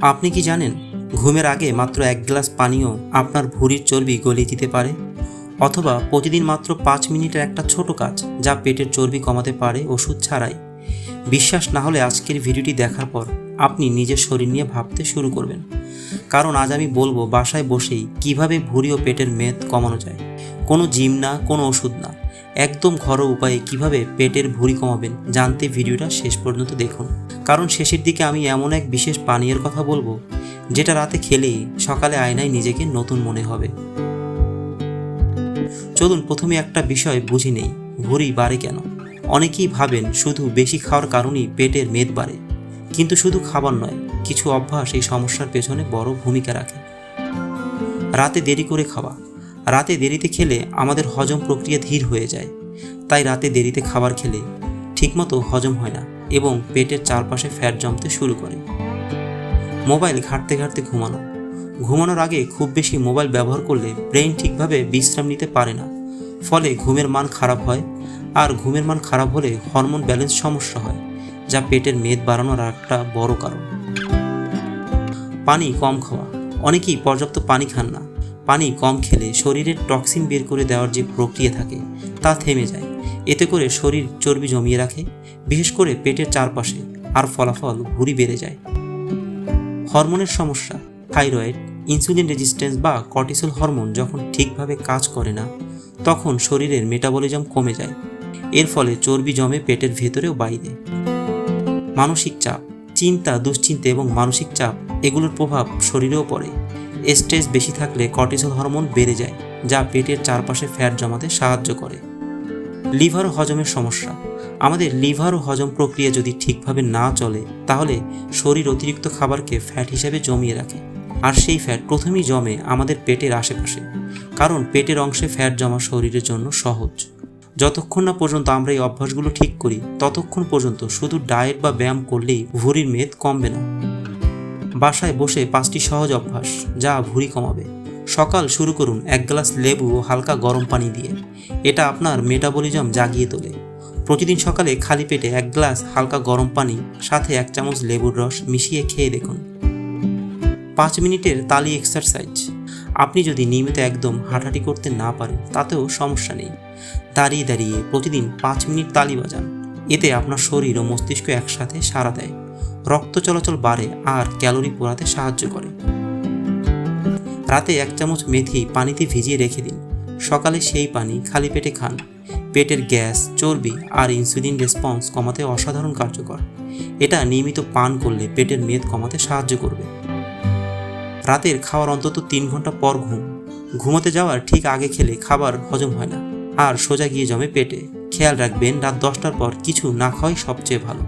আপনি কি জানেন, ঘুমের আগে মাত্র এক গ্লাস পানীয় আপনার ভুঁড়ির চর্বি গলিয়ে দিতে পারে? অথবা প্রতিদিন মাত্র পাঁচ মিনিটের একটা ছোট কাজ যা পেটের চর্বি কমাতে পারে ওষুধ ছাড়াই। বিশ্বাস না হলে আজকের ভিডিওটি দেখার পর আপনি নিজের শরীর নিয়ে ভাবতে শুরু করবেন। কারণ আজ আমি বলব, বাসায় বসেই কীভাবে ভুঁড়ি ও পেটের মেদ কমানো যায়। কোনো জিম না, কোনো ওষুধ না। একদম ঘরোয়া উপায়ে কীভাবে পেটের ভুঁড়ি কমাবেন জানতে ভিডিওটা শেষ পর্যন্ত দেখুন। কারণ শেষের দিকে আমি এমন এক বিশেষ পানীয়ের কথা বলব, যেটা রাতে খেলে সকালে আয়নায় নিজেকে নতুন মনে হবে। চলুন, প্রথমে একটা বিষয় বুঝি নেই, ভুঁড়ি বাড়ে কেন? অনেকেই ভাবেন শুধু বেশি খাওয়ার কারণেই পেটের মেদ বাড়ে, কিন্তু শুধু খাবার নয়, কিছু অভ্যাস এই সমস্যার পেছনে বড় ভূমিকা রাখে। রাতে দেরি করে খাওয়া রাতে দেরিতে খেলে আমাদের হজম প্রক্রিয়া ধীর হয়ে যায়। তাই রাতে দেরিতে খাবার খেলে ঠিকমতো হজম হয় না এবং পেটের চারপাশে ফ্যাট জমতে শুরু করে। মোবাইল ঘাঁটতে ঘাঁটতে ঘুমানো। ঘুমানোর আগে খুব বেশি মোবাইল ব্যবহার করলে ব্রেন ঠিকভাবে বিশ্রাম নিতে পারে না। ফলে ঘুমের মান খারাপ হয় আর ঘুমের মান খারাপ হলে হরমোন ব্যালেন্স সমস্যা হয়, যা পেটের মেদ বাড়ানোর একটা বড় কারণ। পানি কম খাওয়া। অনেকেই পর্যাপ্ত পানি খান না। পানি কম খেলে শরীরের টক্সিন বের করে দেওয়ার যে প্রক্রিয়া থাকে, তা থেমে যায়। এতে করে শরীর চর্বি জমিয়ে রাখে, বিশেষ করে পেটের চারপাশে, আর ফলাফল ভুঁড়ি বেড়ে যায়। হরমোনের সমস্যা, থাইরয়েড, ইনসুলিন রেজিস্ট্যান্স বা কর্টিসল হরমোন যখন ঠিকভাবে কাজ করে না, তখন শরীরের মেটাবলিজম কমে যায়। এর ফলে চর্বি জমে পেটের ভেতরেও বাইরে। মানসিক চাপ, চিন্তা, দুশ্চিন্তা এবং মানসিক চাপ, এগুলোর প্রভাব শরীরেও পড়ে। স্ট্রেস বেশি থাকলে কর্টিসল হরমোন বেড়ে যায়, যা পেটের চারপাশে ফ্যাট জমাতে সাহায্য করে। লিভার ও হজমের সমস্যা। আমাদের লিভার ও হজম প্রক্রিয়া যদি ঠিকভাবে না চলে, তাহলে শরীর অতিরিক্ত খাবারকে ফ্যাট হিসেবে জমিয়ে রাখে। আর সেই ফ্যাট প্রথমেই জমে আমাদের পেটের আশেপাশে, কারণ পেটের অংশে ফ্যাট জমা শরীরের জন্য সহজ। যতক্ষণ না পর্যন্ত আমরা এই অভ্যাসগুলো ঠিক করি, ততক্ষণ পর্যন্ত শুধু ডায়েট বা ব্যায়াম করলেই ভুঁড়ির মেদ কমবে না। বাসায় বসে পাঁচটি সহজ অভ্যাস, যা ভুঁড়ি কমাবে। সকাল শুরু করুন এক গ্লাস লেবু ও হালকা গরম পানি দিয়ে। এটা আপনার মেটাবলিজম জাগিয়ে তোলে। প্রতিদিন সকালে খালি পেটে এক গ্লাস হালকা গরম পানি, সাথে এক চামচ লেবুর রস মিশিয়ে খেয়ে দেখুন। পাঁচ মিনিটের তালি এক্সারসাইজ আপনি যদি নিয়মিত একদম হাঁটাহাঁটি করতে না পারেন, তাতেও সমস্যা নেই। দাঁড়িয়ে দাঁড়িয়ে প্রতিদিন পাঁচ মিনিট তালি বাজান। এতে আপনার শরীর ও মস্তিষ্ক একসাথে সাড়া দেয়। রক্ত চলাচল বাড়ে আর ক্যালোরি পোড়াতে সাহায্য করে। রাতে এক চামচ মেথি পানিতে ভিজিয়ে রেখে দিন। সকালে সেই পানি খালি পেটে খান। পেটের গ্যাস, চর্বি আর ইনসুলিন রেসপন্স কমাতে অসাধারণ কার্যকর। এটা নিয়মিত পান করলে পেটের মেদ কমাতে সাহায্য করবে। রাতের খাওয়ার অন্তত তিন ঘণ্টা পর ঘুম। ঘুমোতে যাওয়ার ঠিক আগে খেলে খাবার হজম হয় না। আর সোজা গিয়ে জমে পেটে। খেয়াল রাখবেন রাত দশটার পর কিছু না খাওয়াই সবচেয়ে ভালো।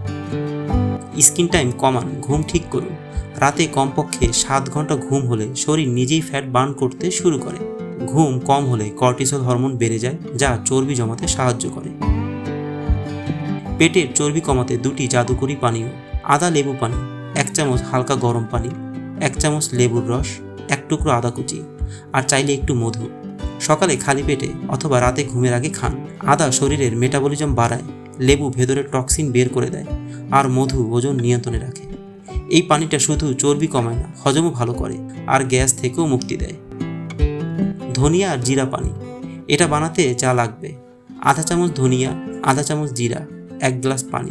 স্ক্রিন টাইম কমান, ঘুম ঠিক করুন। রাতে কমপক্ষে সাত ঘণ্টা ঘুম হলে শরীর নিজেই ফ্যাট বার্ন করতে শুরু করে। ঘুম কম হলে কর্টিসল হরমোন বেড়ে যায়, যা চর্বি জমাতে সাহায্য করে। পেটের চর্বি কমাতে দুটি জাদুকরি পানীয়, আদা লেবু পানি, এক চামচ হালকা গরম পানি, এক চামচ লেবুর রস, এক টুকরো আদা কুচি, আর চাইলে একটু মধু। সকালে খালি পেটে অথবা রাতে ঘুমের আগে খান। আদা শরীরের মেটাবলিজম বাড়ায় লেবু ভেতরের টক্সিন বের করে দেয় আর মধু ওজন নিয়ন্ত্রণে রাখে। এই পানিটা শুধু চর্বি কমায় না, হজমও ভালো করে আর গ্যাস থেকেও মুক্তি দেয়। ধনিয়া আর জিরা পানি, এটা বানাতে যা লাগবে। আধা চামচ ধনিয়া, আধা চামচ জিরা, এক গ্লাস পানি।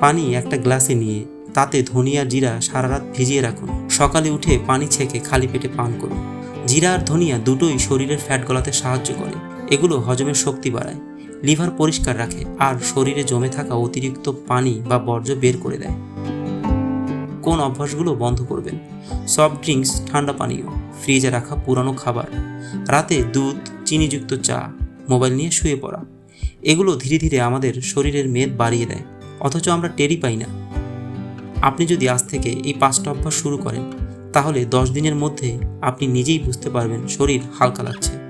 পানি একটা গ্লাসে নিয়ে তাতে ধনিয়া, জিরা সারা রাত ভিজিয়ে রাখুন। সকালে উঠে পানি ছেঁকে খালি পেটে পান করুন। জিরা আর ধনিয়া দুটোই শরীরের ফ্যাট গলাতে সাহায্য করে। এগুলো হজমের শক্তি বাড়ায়। লিভার পরিষ্কার রাখে আর শরীরে জমে থাকা অতিরিক্ত পানি বা বর্জ্য বের করে দেয়। কোন অভ্যাসগুলো বন্ধ করবেন? সফট ড্রিঙ্কস, ঠান্ডা পানীয়, ফ্রিজে রাখা পুরানো খাবার, রাতে দুধ, চিনিযুক্ত চা, মোবাইল নিয়ে শুয়ে পড়া, এগুলো ধীরে ধীরে আমাদের শরীরের মেদ বাড়িয়ে দেয়, অথচ আমরা টেরি পাই না। আপনি যদি আজ থেকে এই পাঁচটা অভ্যাস শুরু করেন, তাহলে দশ দিনের মধ্যে আপনি নিজেই বুঝতে পারবেন শরীর হালকা লাগছে।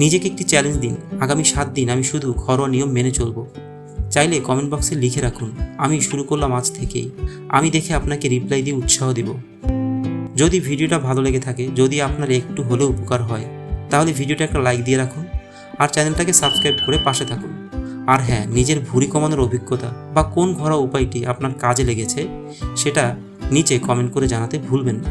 নিজেকে একটি চ্যালেঞ্জ দিন। আগামী সাত দিন আমি শুধু ঘরোয়া নিয়ম মেনে চলবো। চাইলে কমেন্ট বক্সে লিখে রাখুন, আমি শুরু করলাম আজ থেকেই। আমি দেখে আপনাকে রিপ্লাই দিয়ে উৎসাহ দিব। যদি ভিডিওটা ভালো লেগে থাকে, যদি আপনার একটু হলেও উপকার হয়, তাহলে ভিডিওটা একটা লাইক দিয়ে রাখুন আর চ্যানেলটাকে সাবস্ক্রাইব করে পাশে থাকুন। আর হ্যাঁ নিজের ভুঁড়ি কমানোর অভিজ্ঞতা বা কোন ঘরোয়া উপায়টি আপনার কাজে লেগেছে, সেটা নিচে কমেন্ট করে জানাতে ভুলবেন না।